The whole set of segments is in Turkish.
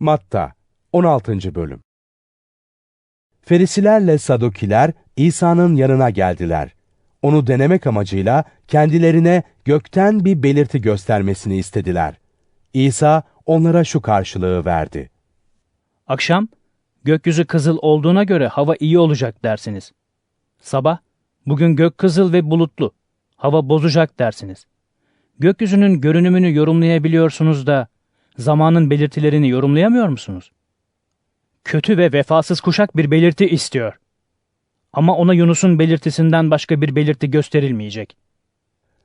Matta 16. Bölüm Ferisilerle Sadukiler İsa'nın yanına geldiler. Onu denemek amacıyla kendilerine gökten bir belirti göstermesini istediler. İsa onlara şu karşılığı verdi. Akşam, gökyüzü kızıl olduğuna göre hava iyi olacak dersiniz. Sabah, bugün gök kızıl ve bulutlu, hava bozacak dersiniz. Gökyüzünün görünümünü yorumlayabiliyorsunuz da, zamanın belirtilerini yorumlayamıyor musunuz? Kötü ve vefasız kuşak bir belirti istiyor. Ama ona Yunus'un belirtisinden başka bir belirti gösterilmeyecek.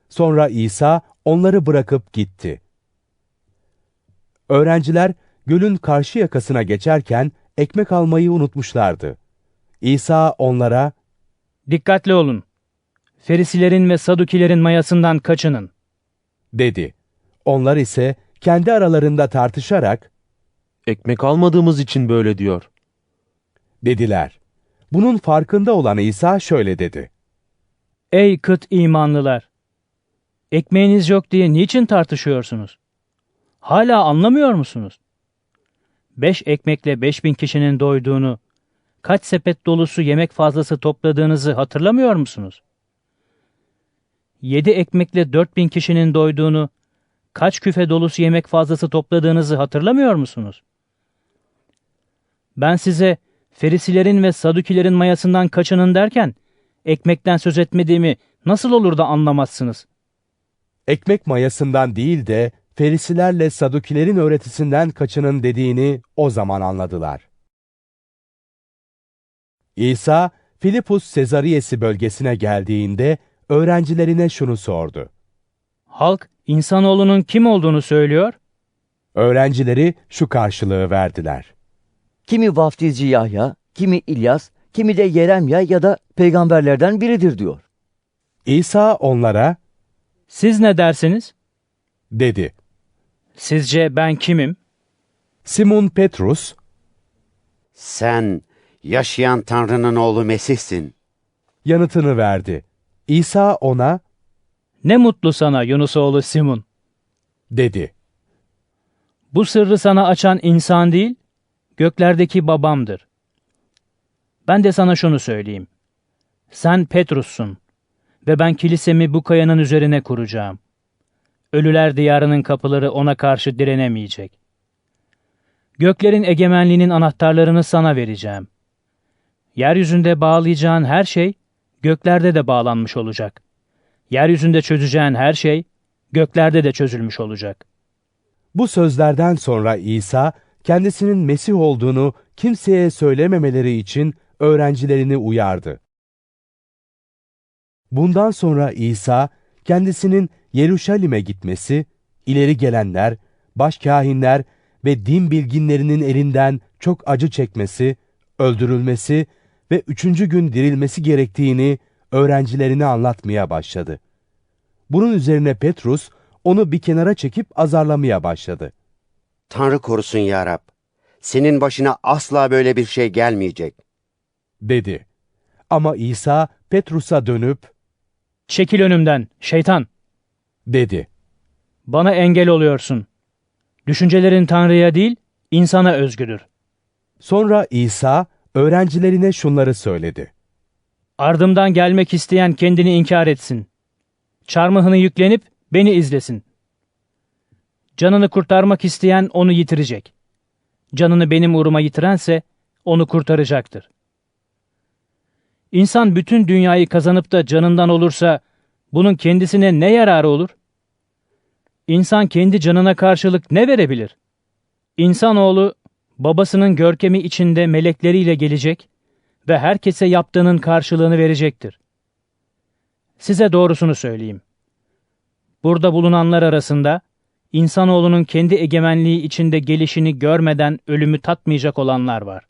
Sonra İsa onları bırakıp gitti. Öğrenciler gölün karşı yakasına geçerken ekmek almayı unutmuşlardı. İsa onlara, Dikkatli olun. Ferisilerin ve Sadukilerin mayasından kaçının. dedi. Onlar ise kendi aralarında tartışarak, Ekmek almadığımız için böyle diyor. dediler. Bunun farkında olan İsa şöyle dedi. Ey kıt imanlılar! Ekmeğiniz yok diye niçin tartışıyorsunuz? Hala anlamıyor musunuz? Beş ekmekle beş bin kişinin doyduğunu, kaç sepet dolusu yemek fazlası topladığınızı hatırlamıyor musunuz? Yedi ekmekle dört bin kişinin doyduğunu, kaç küfe dolusu yemek fazlası topladığınızı hatırlamıyor musunuz? Ben size Ferisilerin ve Sadukilerin mayasından kaçının derken, ekmekten söz etmediğimi nasıl olur da anlamazsınız? Ekmek mayasından değil de Ferisilerle Sadukilerin öğretisinden kaçının dediğini o zaman anladılar. İsa, Filipus Sezariyesi bölgesine geldiğinde öğrencilerine şunu sordu. Halk, insanoğlunun kim olduğunu söylüyor? Öğrencileri şu karşılığı verdiler. Kimi vaftizci Yahya, kimi İlyas, kimi de Yeremya ya da peygamberlerden biridir diyor. İsa onlara, Siz ne dersiniz? dedi. Sizce ben kimim? Simon Petrus, Sen yaşayan Tanrı'nın oğlu Mesih'sin. yanıtını verdi. İsa ona, Ne mutlu sana Yunusoğlu Simon. dedi. Bu sırrı sana açan insan değil, göklerdeki babamdır. Ben de sana şunu söyleyeyim. Sen Petrus'sun ve ben kilisemi bu kayanın üzerine kuracağım. Ölüler diyarının kapıları ona karşı direnemeyecek. Göklerin egemenliğinin anahtarlarını sana vereceğim. Yeryüzünde bağlayacağın her şey, göklerde de bağlanmış olacak. Yeryüzünde çözeceğin her şey, göklerde de çözülmüş olacak. Bu sözlerden sonra İsa, kendisinin Mesih olduğunu kimseye söylememeleri için öğrencilerini uyardı. Bundan sonra İsa, kendisinin Yeruşalim'e gitmesi, ileri gelenler, başkâhinler ve din bilginlerinin elinden çok acı çekmesi, öldürülmesi ve üçüncü gün dirilmesi gerektiğini öğrencilerine anlatmaya başladı. Bunun üzerine Petrus, onu bir kenara çekip azarlamaya başladı. Tanrı korusun ya Rab. Senin başına asla böyle bir şey gelmeyecek. dedi. Ama İsa Petrus'a dönüp Çekil önümden, şeytan! dedi. Bana engel oluyorsun. Düşüncelerin Tanrı'ya değil, insana özgüdür. Sonra İsa öğrencilerine şunları söyledi. Ardımdan gelmek isteyen kendini inkar etsin. Çarmıhını yüklenip beni izlesin. Canını kurtarmak isteyen onu yitirecek. Canını benim uğruma yitirense onu kurtaracaktır. İnsan bütün dünyayı kazanıp da canından olursa bunun kendisine ne yararı olur? İnsan kendi canına karşılık ne verebilir? İnsanoğlu babasının görkemi içinde melekleriyle gelecek ve herkese yaptığının karşılığını verecektir. Size doğrusunu söyleyeyim. Burada bulunanlar arasında insanoğlunun kendi egemenliği içinde gelişini görmeden ölümü tatmayacak olanlar var.